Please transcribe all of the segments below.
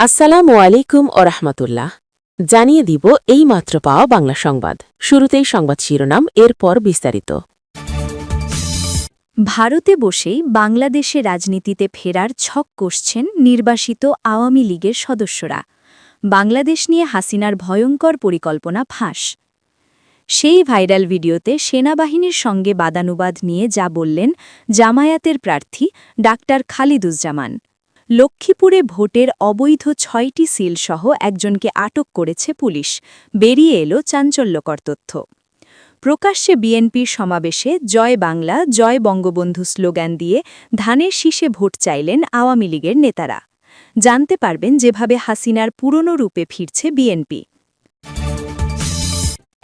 আসসালামু আলাইকুম ও রহমতুল্লাহ। জানিয়ে দিব এই মাত্র পাওয়া বাংলা সংবাদ। শুরুতেই সংবাদ শিরোনাম, এরপর বিস্তারিত। ভারতে বসেই বাংলাদেশে রাজনীতিতে ফেরার ছক কষছেন নির্বাসিত আওয়ামী লীগের সদস্যরা। বাংলাদেশ নিয়ে হাসিনার ভয়ঙ্কর পরিকল্পনা ফাঁস। সেই ভাইরাল ভিডিওতে সেনাবাহিনীর সঙ্গে বাদানুবাদ নিয়ে যা বললেন জামায়াতের প্রার্থী ডাক্তার খালিদুজ্জামান। লক্ষ্মীপুরে ভোটের অবৈধ ছয়টি সিলসহ একজনকে আটক করেছে পুলিশ। বেরিয়ে এলো চাঞ্চল্যকর তথ্য। প্রকাশ্যে বিএনপির সমাবেশে জয় বাংলা, জয় বঙ্গবন্ধু স্লোগান দিয়ে ধানের শীষে ভোট চাইলেন আওয়ামী লীগের নেতারা। জানতে পারবেন যেভাবে হাসিনার পুরনো রূপে ফিরছে বিএনপি।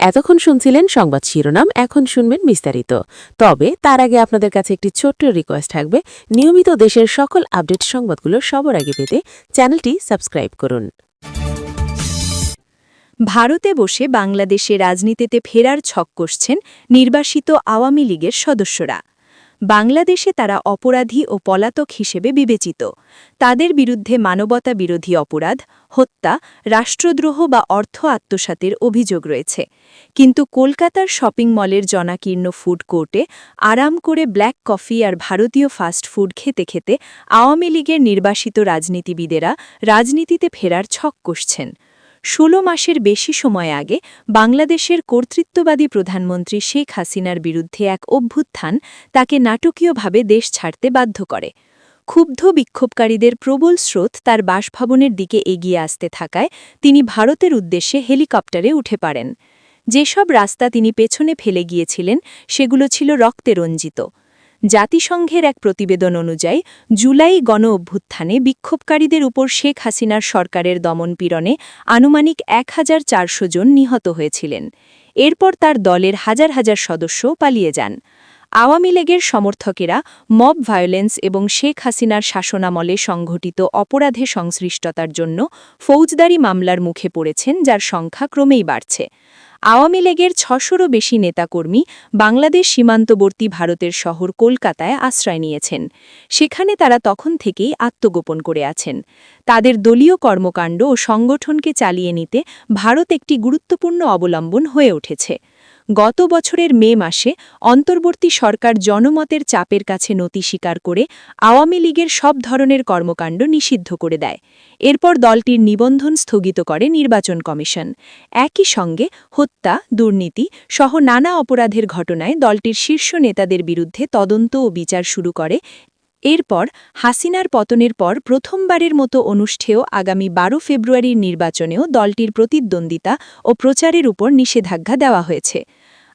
এতক্ষণ শুনছিলেন সংবাদ শিরোনাম, এখন শুনবেন বিস্তারিত। তবে তার আগে আপনাদের কাছে একটি ছোট্ট রিকোয়েস্ট থাকবে। নিয়মিত দেশের সকল আপডেট সংবাদগুলো সবার আগে পেতে চ্যানেলটি সাবস্ক্রাইব করুন। ভারতে বসে বাংলাদেশে রাজনীতিতে ফেরার ছক কষছেন নির্বাসিত আওয়ামী লীগের সদস্যরা। বাংলাদেশে তারা অপরাধী ও পলাতক হিসেবে বিবেচিত। তাদের বিরুদ্ধে মানবতা বিরোধী অপরাধ, হত্যা, রাষ্ট্রদ্রোহ বা অর্থ আত্মসাতের অভিযোগ রয়েছে। কিন্তু কলকাতার শপিং মলের জনাকীর্ণ ফুড কোর্টে আরাম করে ব্ল্যাক কফি আর ভারতীয় ফাস্ট ফুড খেতে খেতে আওয়ামী লীগের নির্বাসিত রাজনীতিবিদেরা রাজনীতিতে ফেরার ছক কষছেন। ষোলো মাসের বেশি সময় আগে বাংলাদেশের কর্তৃত্ববাদী প্রধানমন্ত্রী শেখ হাসিনার বিরুদ্ধে এক অভ্যুত্থান তাকে নাটকীয়ভাবে দেশ ছাড়তে বাধ্য করে। ক্ষুব্ধ বিক্ষোভকারীদের প্রবল স্রোত তার বাসভবনের দিকে এগিয়ে আসতে থাকায় তিনি ভারতের উদ্দেশ্যে হেলিকপ্টারে উঠে পারেন যেসব রাস্তা তিনি পেছনে ফেলে গিয়েছিলেন, সেগুলো ছিল রক্তে রঞ্জিত। জাতিসংঘের এক প্রতিবেদন অনুযায়ী, জুলাই গণ অভ্যুত্থানে বিক্ষোভকারীদের উপর শেখ হাসিনার সরকারের দমনপীড়নে আনুমানিক এক হাজার চারশো জন নিহত হয়েছিলেন। এরপর তার দলের হাজার হাজার সদস্য পালিয়ে যান। আওয়ামী লীগের সমর্থকেরা মব ভায়োলেন্স এবং শেখ হাসিনার শাসনামলে সংঘটিত অপরাধে সংশ্লিষ্টতার জন্য ফৌজদারি মামলার মুখে পড়েছেন, যার সংখ্যা ক্রমেই বাড়ছে। আওয়ামী লীগের ছশোরও বেশি নেতাকর্মী বাংলাদেশ সীমান্তবর্তী ভারতের শহর কলকাতায় আশ্রয় নিয়েছেন। সেখানে তারা তখন থেকেই আত্মগোপন করে আছেন। তাদের দলীয় কর্মকাণ্ড ও সংগঠনকে চালিয়ে নিতে ভারত একটি গুরুত্বপূর্ণ অবলম্বন হয়ে উঠেছে। গত বছরের মে মাসে অন্তর্বর্তী সরকার জনমতের চাপের কাছে নতি স্বীকার করে আওয়ামী লীগের সব ধরনের কর্মকাণ্ড নিষিদ্ধ করে দেয়। এরপর দলটির নিবন্ধন স্থগিত করে নির্বাচন কমিশন। একই সঙ্গে হত্যা, দুর্নীতি সহ নানা অপরাধের ঘটনায় দলটির শীর্ষ নেতাদের বিরুদ্ধে তদন্ত ও বিচার শুরু করে এরপর হাসিনার পতনের পর প্রথমবারের মতো অনুষ্ঠেয় আগামী বারো ফেব্রুয়ারির নির্বাচনেও দলটির প্রতিদ্বন্দ্বিতা ও প্রচারের উপর নিষেধাজ্ঞা দেওয়া হয়েছে।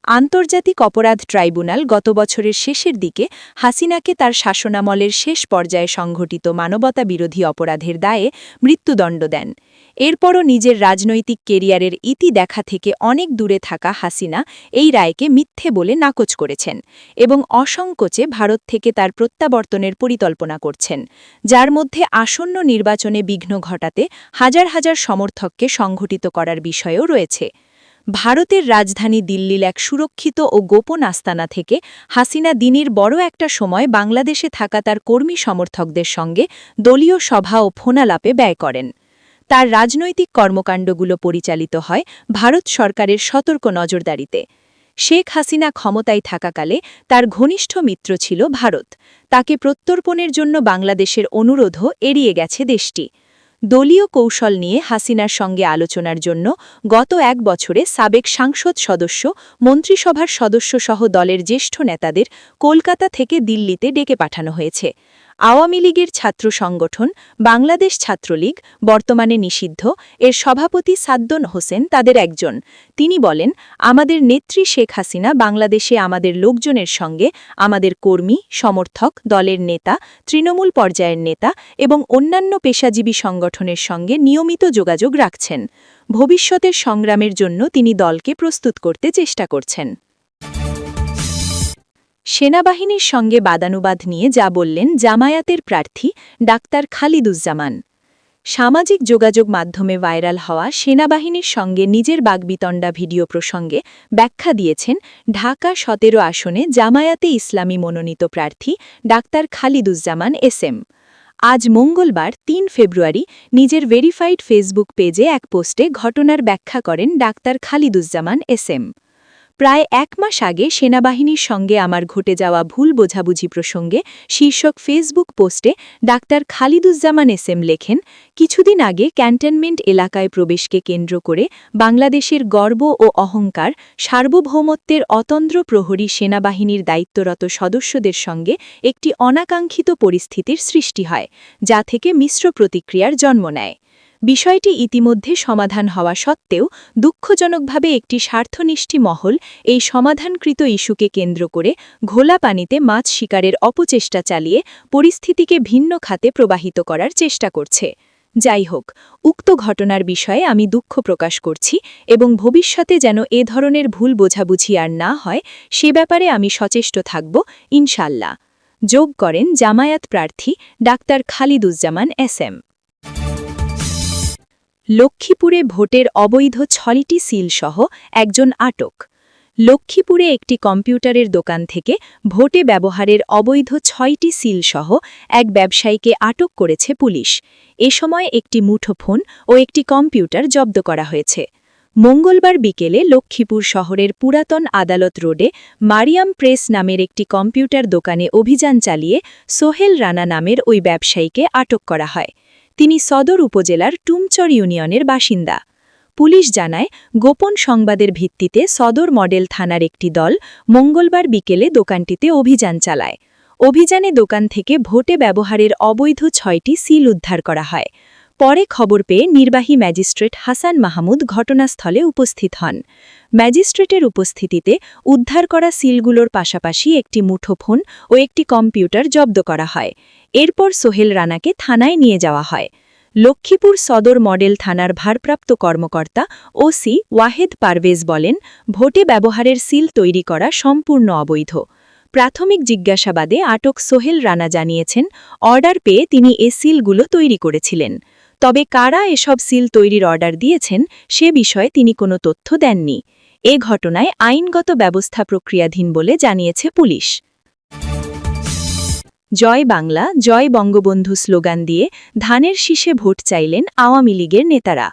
আন্তর্জাতিক অপরাধ ট্রাইব্যুনাল গত বছরের শেষের দিকে হাসিনাকে তার শাসনামলের শেষ পর্যায়ে সংঘটিত মানবতা বিরোধী অপরাধের দায়ে মৃত্যুদণ্ড দেন। এরপরও নিজের রাজনৈতিক কেরিয়ারের ইতি দেখা থেকে অনেক দূরে থাকা হাসিনা এই রায়কে মিথ্যে বলে নাকচ করেছেন এবং অসংকোচে ভারত থেকে তার প্রত্যাবর্তনের পরিকল্পনা করছেন, যার মধ্যে আসন্ন নির্বাচনে বিঘ্ন ঘটাতে হাজার হাজার সমর্থককে সংঘটিত করার বিষয়ও রয়েছে। ভারতের রাজধানী দিল্লির এক সুরক্ষিত ও গোপন আস্তানা থেকে হাসিনা দিনের বড় একটা সময় বাংলাদেশে থাকা তার কর্মী সমর্থকদের সঙ্গে দলীয় সভা ও ফোনালাপে ব্যয় করেন। তার রাজনৈতিক কর্মকাণ্ডগুলো পরিচালিত হয় ভারত সরকারের সতর্ক নজরদারিতে। শেখ হাসিনা ক্ষমতায় থাকাকালে তার ঘনিষ্ঠ মিত্র ছিল ভারত। তাকে প্রত্যর্পণের জন্য বাংলাদেশের অনুরোধও এড়িয়ে গেছে দেশটি। দলীয় কৌশল নিয়ে হাসিনার সঙ্গে আলোচনার জন্য গত এক বছরে সাবেক সাংসদ সদস্য, মন্ত্রিসভার সদস্যসহ দলের জ্যেষ্ঠ নেতাদের কলকাতা থেকে দিল্লিতে ডেকে পাঠানো হয়েছে। আওয়ামী লীগের ছাত্র সংগঠন বাংলাদেশ ছাত্রলীগ বর্তমানে নিষিদ্ধ। এর সভাপতি সাদ্দন হোসেন তাদের একজন। তিনি বলেন, আমাদের নেত্রী শেখ হাসিনা বাংলাদেশে আমাদের লোকজনের সঙ্গে আমাদের কর্মী, সমর্থক, দলের নেতা, তৃণমূল পর্যায়ের নেতা এবং অন্যান্য পেশাজীবী সংগঠনের সঙ্গে নিয়মিত যোগাযোগ রাখছেন। ভবিষ্যতের সংগ্রামের জন্য তিনি দলকে প্রস্তুত করতে চেষ্টা করছেন। সেনাবাহিনীর সঙ্গে বাদানুবাদ নিয়ে যা বললেন জামায়াতের প্রার্থী ডাক্তার খালিদুজ্জামান। সামাজিক যোগাযোগ মাধ্যমে ভাইরাল হওয়া সেনাবাহিনীর সঙ্গে নিজের বাগবিতণ্ডা ভিডিও প্রসঙ্গে ব্যাখ্যা দিয়েছেন ঢাকা সতেরো আসনে জামায়াতে ইসলামী মনোনীত প্রার্থী ডাক্তার খালিদুজ্জামান এস এম। আজ মঙ্গলবার তিন ফেব্রুয়ারি নিজের ভেরিফাইড ফেসবুক পেজে এক পোস্টে ঘটনার ব্যাখ্যা করেন ডাক্তার খালিদুজ্জামান এস এম। প্রায় এক মাস আগে সেনাবাহিনীর সঙ্গে আমার ঘটে যাওয়া ভুল বোঝাবুঝি প্রসঙ্গে শীর্ষক ফেসবুক পোস্টে ডাক্তার খালিদুজ্জামান এস এম লেখেন, কিছুদিন আগে ক্যান্টনমেন্ট এলাকায় প্রবেশকে কেন্দ্র করে বাংলাদেশের গর্ব ও অহংকার, সার্বভৌমত্বের অতন্দ্র প্রহরী সেনাবাহিনীর দায়িত্বরত সদস্যদের সঙ্গে একটি অনাকাঙ্ক্ষিত পরিস্থিতির সৃষ্টি হয়, যা থেকে মিশ্র প্রতিক্রিয়ার জন্ম নেয়। বিষয়টি ইতিমধ্যে সমাধান হওয়া সত্ত্বেও দুঃখজনকভাবে একটি স্বার্থনিষ্ঠী মহল এই সমাধানকৃত ইস্যুকে কেন্দ্র করে ঘোলা পানিতে মাছ শিকারের অপচেষ্টা চালিয়ে পরিস্থিতিকে ভিন্ন খাতে প্রবাহিত করার চেষ্টা করছে। যাই হোক, উক্ত ঘটনার বিষয়ে আমি দুঃখ প্রকাশ করছি এবং ভবিষ্যতে যেন এ ধরনের ভুল বোঝাবুঝি আর না হয়, সে ব্যাপারে আমি সচেষ্ট থাকব ইনশাল্লাহ যোগ করেন জামায়াত প্রার্থী ডাক্তার খালিদুজ্জামান এস এম। লক্ষ্মীপুরে ভোটের অবৈধ ছয়টি সিলসহ একজন আটক। লক্ষ্মীপুরে একটি কম্পিউটারের দোকান থেকে ভোটে ব্যবহারের অবৈধ ছয়টি সিলসহ এক ব্যবসায়ীকে আটক করেছে পুলিশ। এ সময় একটি মুঠোফোন ও একটি কম্পিউটার জব্দ করা হয়েছে। মঙ্গলবার বিকেলে লক্ষ্মীপুর শহরের পুরাতন আদালত রোডে মারিয়াম প্রেস নামের একটি কম্পিউটার দোকানে অভিযান চালিয়ে সোহেল রানা নামের ওই ব্যবসায়ীকে আটক করা হয়। তিনি সদর উপজেলার টুমচর ইউনিয়নের বাসিন্দা। পুলিশ জানায়, গোপন সংবাদের ভিত্তিতে সদর মডেল থানার একটি দল মঙ্গলবার বিকেলে দোকানটিতে অভিযান চালায়। অভিযানে দোকান থেকে ভোটে ব্যবহারের অবৈধ ছয়টি সিল উদ্ধার করা হয়। পরে খবর পেয়ে নির্বাহী ম্যাজিস্ট্রেট হাসান মাহমুদ ঘটনাস্থলে উপস্থিত হন। ম্যাজিস্ট্রেটের উপস্থিতিতে উদ্ধার করা সিলগুলোর পাশাপাশি একটি মুঠোফোন ও একটি কম্পিউটার জব্দ করা হয়। এরপর সোহেল রানাকে থানায় নিয়ে যাওয়া হয়। লক্ষ্মীপুর সদর মডেল থানার ভারপ্রাপ্ত কর্মকর্তা ওসি ওয়াহেদ পারভেজ বলেন, ভোটে ব্যবহারের সিল তৈরি করা সম্পূর্ণ অবৈধ। প্রাথমিক জিজ্ঞাসাবাদে আটক সোহেল রানা জানিয়েছেন, অর্ডার পেয়ে তিনি এ সিলগুলো তৈরি করেছিলেন। তবে কারা এসব সিল তৈরির অর্ডার দিয়েছেন, সে বিষয়ে তিনি কোনো তথ্য দেননি। এ ঘটনায় আইনগত ব্যবস্থা প্রক্রিয়াধীন বলে জানিয়েছে পুলিশ। জয় বাংলা, জয় বঙ্গবন্ধু স্লোগান দিয়ে ধানের শীষে ভোট চাইলেন আওয়ামী লীগের নেতারা।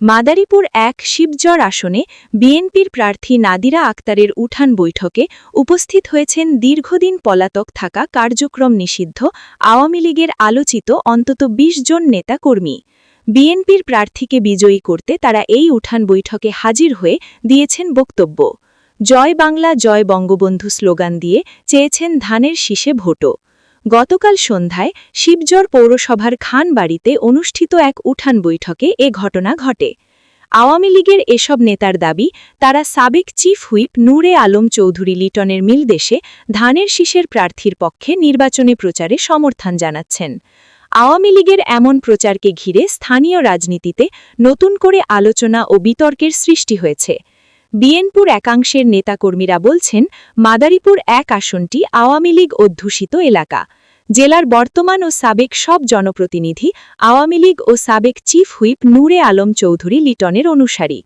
মাদারীপুর এক শিবজর আসনে বিএনপির প্রার্থী নাদিরা আক্তারের উঠান বৈঠকে উপস্থিত হয়েছেন দীর্ঘদিন পলাতক থাকা কার্যক্রম নিষিদ্ধ আওয়ামী লীগের আলোচিত অন্তত ২০ জন নেতা কর্মী। বিএনপির প্রার্থীকে বিজয়ী করতে তারা এই উঠান বৈঠকে হাজির হয়ে দিয়েছেন বক্তব্য। জয় বাংলা, জয় বঙ্গবন্ধু স্লোগান দিয়ে চেয়েছেন ধানের শীষে ভোটও। গতকাল সন্ধ্যায় শিবজর পৌরসভার খান বাড়িতে অনুষ্ঠিত এক উঠান বৈঠকে এ ঘটনা ঘটে। আওয়ামী লীগের এসব নেতার দাবি, তারা সাবেক চিফ হুইপ নূরে আলম চৌধুরী লিটনের মিলদেশে ধানের শীষের প্রার্থীর পক্ষে নির্বাচনী প্রচারে সমর্থন জানাচ্ছেন। আওয়ামী লীগের এমন প্রচারকে ঘিরে স্থানীয় রাজনীতিতে নতুন করে আলোচনা ও বিতর্কের সৃষ্টি হয়েছে। বিএনপুর একাংশের নেতাকর্মীরা বলছেন, মাদারীপুর এক আসনটি আওয়ামী লীগ অধ্যুষিত এলাকা। জেলার বর্তমান ও সাবেক সব জনপ্রতিনিধি, আওয়ামী লীগ ও সাবেক চিফ হুইপ নূরে আলম চৌধুরী লিটনের অনুসারী।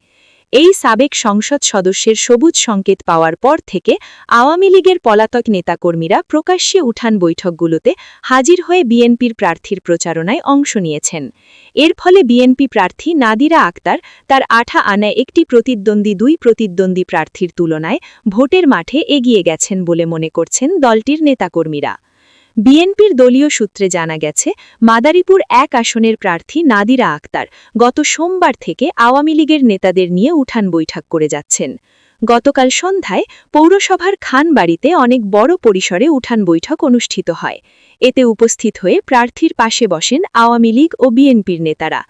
এই সাবেক সংসদ সদস্যের সবুজ সংকেত পাওয়ার পর থেকে আওয়ামী লীগের পলাতক নেতাকর্মীরা প্রকাশ্যে উঠান বৈঠকগুলোতে হাজির হয়ে বিএনপির প্রার্থীর প্রচারণায় অংশ নিয়েছেন। এর ফলে বিএনপি প্রার্থী নাদিরা আক্তার তার আঠা আনায় একটি প্রতিদ্বন্দ্বী, দুই প্রতিদ্বন্দ্বী প্রার্থীর তুলনায় ভোটের মাঠে এগিয়ে গেছেন বলে মনে করছেন দলটির নেতাকর্মীরা। বিএনপির দলীয় সূত্রে জানা গেছে, মাদারীপুর এক আসনের প্রার্থী নাদিরা আক্তার গত সোমবার থেকে আওয়ামী লীগের নেতাদের নিয়ে উঠান বৈঠক করে যাচ্ছেন। গতকাল সন্ধ্যায় পৌরসভার খান বাড়িতে অনেক বড় পরিসরে উঠান বৈঠক অনুষ্ঠিত হয়। এতে উপস্থিত হয়ে প্রার্থীর পাশে বসেন আওয়ামী লীগ ও বিএনপির নেতারা।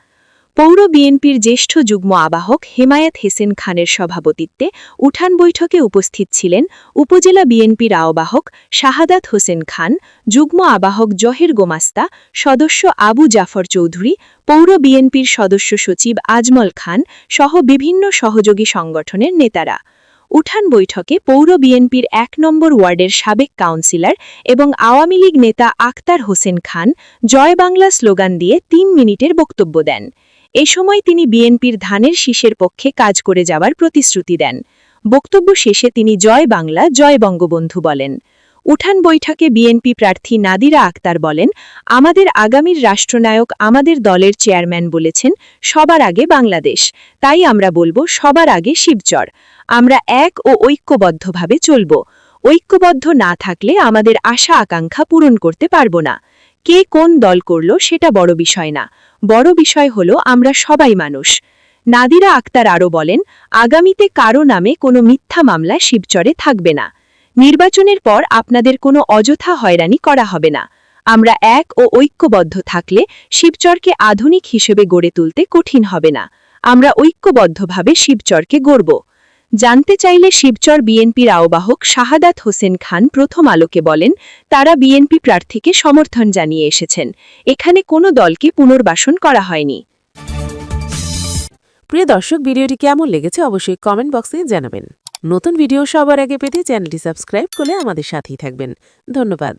পৌর বিএনপির জ্যেষ্ঠ যুগ্ম আবাহক হেমায়েত হেসেন খানের সভাপতিত্বে উঠান বৈঠকে উপস্থিত ছিলেন উপজেলা বিএনপির আহ্বায়ক শাহাদাত হোসেন খান, যুগ্ম আবাহক জহের গোমাস্তা, সদস্য আবু জাফর চৌধুরী, পৌর বিএনপির সদস্য সচিব আজমল খান সহ বিভিন্ন সহযোগী সংগঠনের নেতারা। উঠান বৈঠকে পৌর বিএনপির এক নম্বর ওয়ার্ডের সাবেক কাউন্সিলর এবং আওয়ামী লীগ নেতা আক্তার হোসেন খান জয় বাংলা স্লোগান দিয়ে তিন মিনিটের বক্তব্য দেন। এ সময় তিনি বিএনপির ধানের শীষের পক্ষে কাজ করে যাওয়ার প্রতিশ্রুতি দেন। বক্তব্য শেষে তিনি জয় বাংলা, জয় বঙ্গবন্ধু বলেন। উঠান বৈঠকে বিএনপি প্রার্থী নাদিরা আক্তার বলেন, আমাদের আগামীর রাষ্ট্রনায়ক আমাদের দলের চেয়ারম্যান বলেছেন, সবার আগে বাংলাদেশ। তাই আমরা বলব, সবার আগে শিবচর। আমরা এক ও ঐক্যবদ্ধভাবে চলব। ঐক্যবদ্ধ না থাকলে আমাদের আশা আকাঙ্ক্ষা পূরণ করতে পারব না। কে কোন দল করল সেটা বড় বিষয় না। বড় বিষয় হলো আমরা সবাই মানুষ। নাদিরা আক্তার আরও বলেন, আগামীতে কারও নামে কোনো মিথ্যা মামলা শিবচরে থাকবে না। নির্বাচনের পর আপনাদের কোনো অযথা হয়রানি করা হবে না। আমরা এক ও ঐক্যবদ্ধ থাকলে শিবচরকে আধুনিক হিসেবে গড়ে তুলতে কঠিন হবে না। আমরা ঐক্যবদ্ধভাবে শিবচরকে গড়ব। জানতে চাইলে শিবচর বিএনপির আহ্বায়ক শাহাদাত হোসেন খান প্রথম আলোকে বলেন, তারা বিএনপি প্রার্থীকে সমর্থন জানিয়ে এসেছেন। এখানে কোনো দলকে পুনর্বাসন করা হয়নি। প্রিয় দর্শক, ভিডিওটি কেমন লেগেছে অবশ্যই কমেন্ট বক্সে জানাবেন। নতুন ভিডিও সবার আগে পেতে চ্যানেলটি সাবস্ক্রাইব করলে আমাদের সাথেই থাকবেন। ধন্যবাদ।